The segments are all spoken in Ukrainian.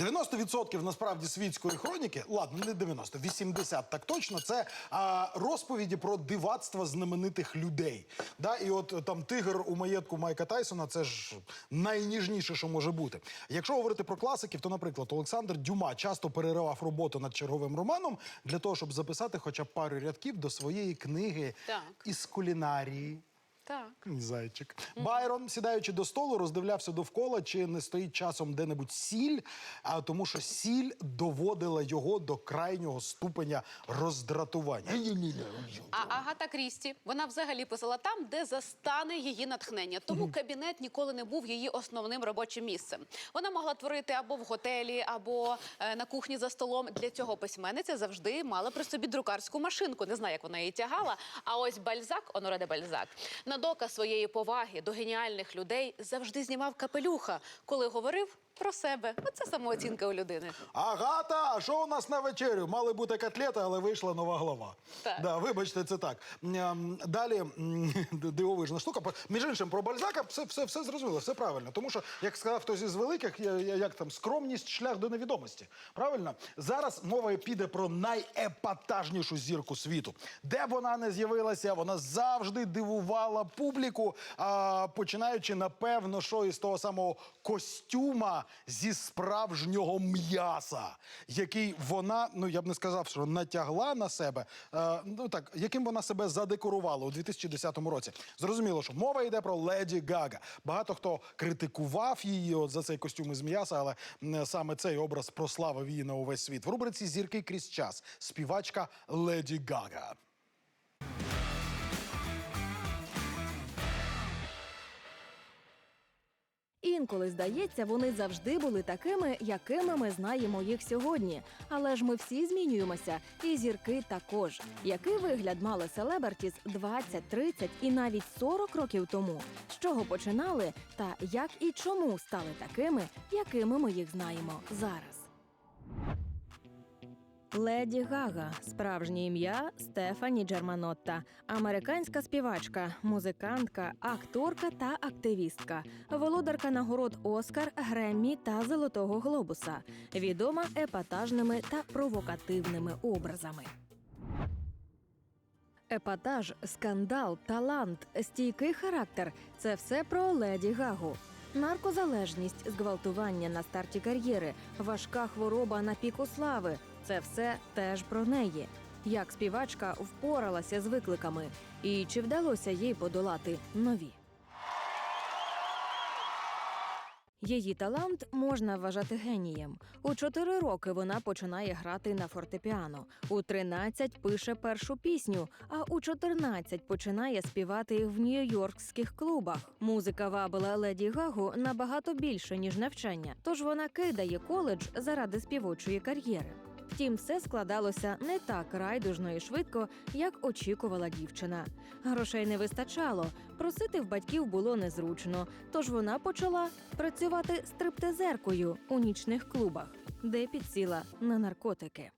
90% насправді світської хроніки, ладно, не 90, 80 так точно, це а, розповіді про дивацтва знаменитих людей. Да? І от е, там тигр у маєтку Майка Тайсона це ж найніжніше, що може бути. Якщо говорити про класиків, то, наприклад, Олександр Дюма часто переривав роботу над черговим романом для того, щоб записати хоча б пару рядків до своєї книги Так. із кулінарії. Так. Мій Зайчик. Байрон, сідаючи до столу, роздивлявся довкола, чи не стоїть часом де-небудь сіль, а тому, що сіль доводила його до крайнього ступеня роздратування. А Агата Крісті вона взагалі писала там, де застане її натхнення. Тому кабінет ніколи не був її основним робочим місцем. Вона могла творити або в готелі, або е, на кухні за столом. Для цього письменниця завжди мала при собі друкарську машинку. Не знаю, як вона її тягала. А ось Бальзак, Оноре де Бальзак, на доказ своєї поваги до геніальних людей завжди знімав капелюха, коли говорив про себе. Оце самооцінка у людини. Агата, а що у нас на вечерю? Мали бути котлети, але вийшла нова глава. Так. Да, вибачте, це так. Далі дивовижна штука. Між іншим, про Бальзака все, все, все зрозуміло, все правильно. Тому що, як сказав хтось із великих, як там скромність, шлях до невідомості. Правильно? Зараз мова піде про найепатажнішу зірку світу. Де б вона не з'явилася, вона завжди дивувала публіку, а, починаючи, напевно, що із того самого костюма зі справжнього м'яса, який вона, ну я б не сказав, що натягла на себе, е, ну так, яким вона себе задекорувала у 2010 році. Зрозуміло, що мова йде про Леді Гага. Багато хто критикував її от за цей костюм із м'яса, але саме цей образ прославив її на увесь світ. В рубриці Зірки крізь час співачка Леді Гага. Інколи здається, вони завжди були такими, якими ми знаємо їх сьогодні. Але ж ми всі змінюємося, і зірки також. Який вигляд мали селебертіс 20, 30 і навіть 40 років тому? З чого починали, та як і чому стали такими, якими ми їх знаємо зараз? Леді Гага, справжнє ім'я Стефані Джерманотта, американська співачка, музикантка, акторка та активістка, володарка нагород Оскар, Греммі та Золотого Глобуса, відома епатажними та провокативними образами. Епатаж, скандал, талант, стійкий характер це все про леді Гагу. Наркозалежність, зґвалтування на старті кар'єри, важка хвороба на піку слави це все теж про неї. Як співачка впоралася з викликами, і чи вдалося їй подолати нові. Її талант можна вважати генієм. У 4 роки вона починає грати на фортепіано. У 13 пише першу пісню, а у 14 починає співати в нью-йоркських клубах. Музика вабила леді Гагу набагато більше ніж навчання, тож вона кидає коледж заради співочої кар'єри. Втім, все складалося не так райдужно і швидко, як очікувала дівчина. Грошей не вистачало, просити в батьків було незручно, тож вона почала працювати стриптизеркою у нічних клубах, де підсіла на наркотики.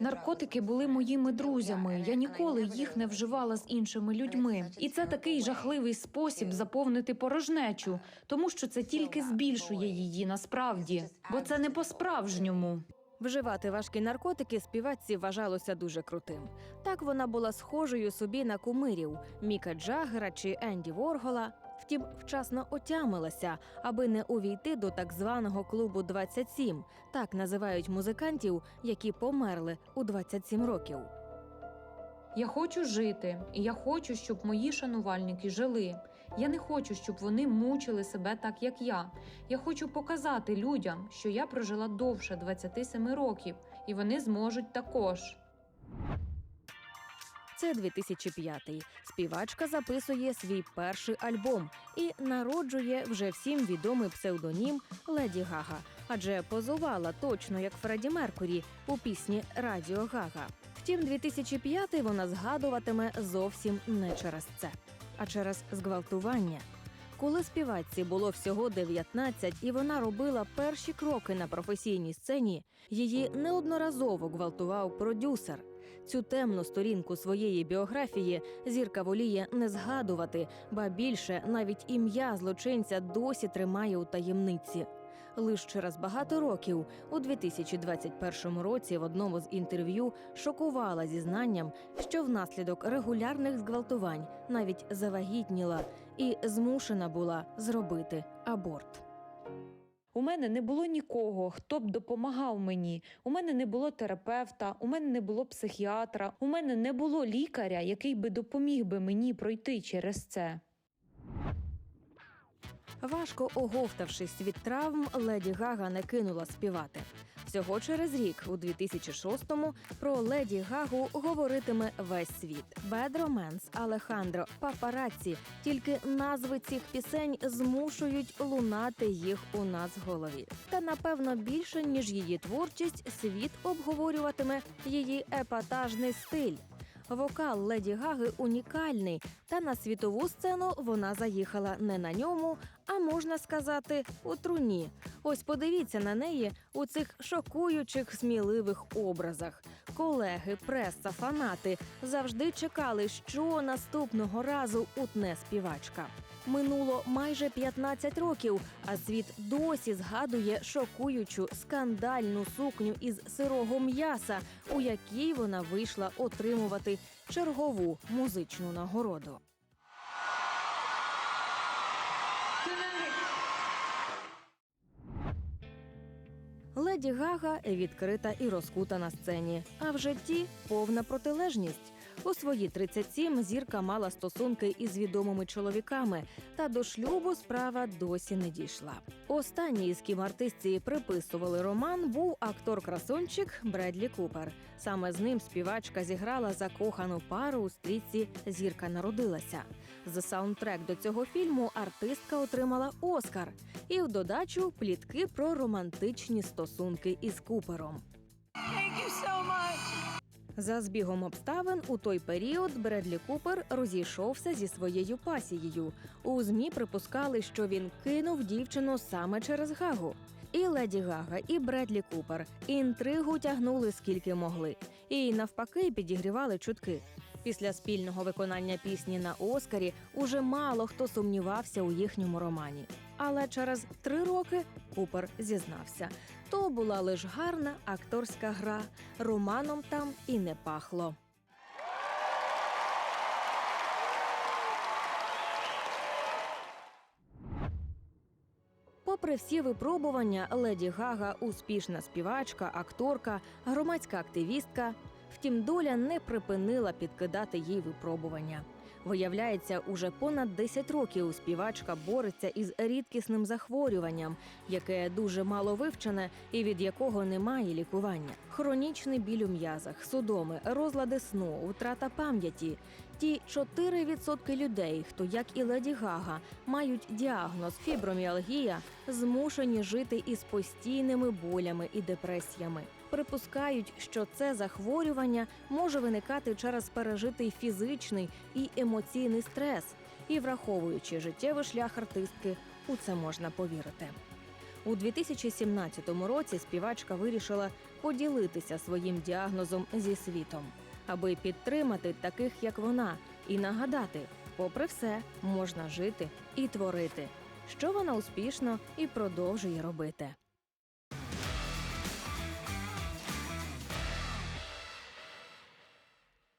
Наркотики були моїми друзями. Я ніколи їх не вживала з іншими людьми. І це такий жахливий спосіб заповнити порожнечу, тому що це тільки збільшує її насправді, бо це не по-справжньому. Вживати важкі наркотики співачці вважалося дуже крутим. Так вона була схожою собі на кумирів Міка Джаггера чи Енді Воргола. Втім, вчасно отямилася, аби не увійти до так званого клубу 27, так називають музикантів, які померли у 27 років. Я хочу жити, і я хочу, щоб мої шанувальники жили. Я не хочу, щоб вони мучили себе так, як я. Я хочу показати людям, що я прожила довше 27 років, і вони зможуть також. Це 2005-й. Співачка записує свій перший альбом і народжує вже всім відомий псевдонім Леді Гага, адже позувала точно як Фредді Меркурі у пісні Радіо Гага. Втім, 2005-й вона згадуватиме зовсім не через це, а через зґвалтування. Коли співачці було всього 19, і вона робила перші кроки на професійній сцені, її неодноразово гвалтував продюсер. Цю темну сторінку своєї біографії зірка воліє не згадувати, ба більше навіть ім'я злочинця досі тримає у таємниці. Лише через багато років, у 2021 році, в одному з інтерв'ю шокувала зізнанням, що внаслідок регулярних зґвалтувань навіть завагітніла і змушена була зробити аборт. У мене не було нікого, хто б допомагав мені. У мене не було терапевта, у мене не було психіатра, у мене не було лікаря, який би допоміг би мені пройти через це. Важко оговтавшись від травм, леді Гага не кинула співати. Всього через рік, у 2006-му, про леді Гагу говоритиме весь світ. Bad Romance, Алехандро, Папараці. Тільки назви цих пісень змушують лунати їх у нас в голові. Та напевно більше ніж її творчість, світ обговорюватиме її епатажний стиль. Вокал леді Гаги унікальний, та на світову сцену вона заїхала не на ньому, а можна сказати, у труні. Ось подивіться на неї у цих шокуючих сміливих образах. Колеги, преса, фанати завжди чекали, що наступного разу утне співачка. Минуло майже 15 років, а світ досі згадує шокуючу скандальну сукню із сирого м'яса, у якій вона вийшла отримувати чергову музичну нагороду. Леді Гага відкрита і розкута на сцені, а в житті повна протилежність. У свої 37 зірка мала стосунки із відомими чоловіками, та до шлюбу справа досі не дійшла. Останній, з ким артистці приписували роман, був актор-красунчик Бредлі Купер. Саме з ним співачка зіграла закохану пару у стрічці Зірка народилася. За саундтрек до цього фільму артистка отримала Оскар. І в додачу плітки про романтичні стосунки із Купером. За збігом обставин у той період Бредлі Купер розійшовся зі своєю пасією. У змі припускали, що він кинув дівчину саме через Гагу. І Леді Гага, і Бредлі Купер інтригу тягнули скільки могли, і навпаки підігрівали чутки. Після спільного виконання пісні на Оскарі уже мало хто сумнівався у їхньому романі. Але через три роки Купер зізнався. То була лиш гарна акторська гра. Романом там і не пахло. Попри всі випробування, леді Гага успішна співачка, акторка, громадська активістка. Втім, доля не припинила підкидати їй випробування. Виявляється, уже понад 10 років співачка бореться із рідкісним захворюванням, яке дуже мало вивчене і від якого немає лікування. Хронічний біль у м'язах, судоми, розлади сну, втрата пам'яті. Ті 4% людей, хто, як і Леді Гага, мають діагноз фіброміалгія, змушені жити із постійними болями і депресіями. Припускають, що це захворювання може виникати через пережитий фізичний і емоційний стрес, і враховуючи життєвий шлях артистки, у це можна повірити. У 2017 році співачка вирішила поділитися своїм діагнозом зі світом, аби підтримати таких, як вона, і нагадати, попри все, можна жити і творити, що вона успішно і продовжує робити.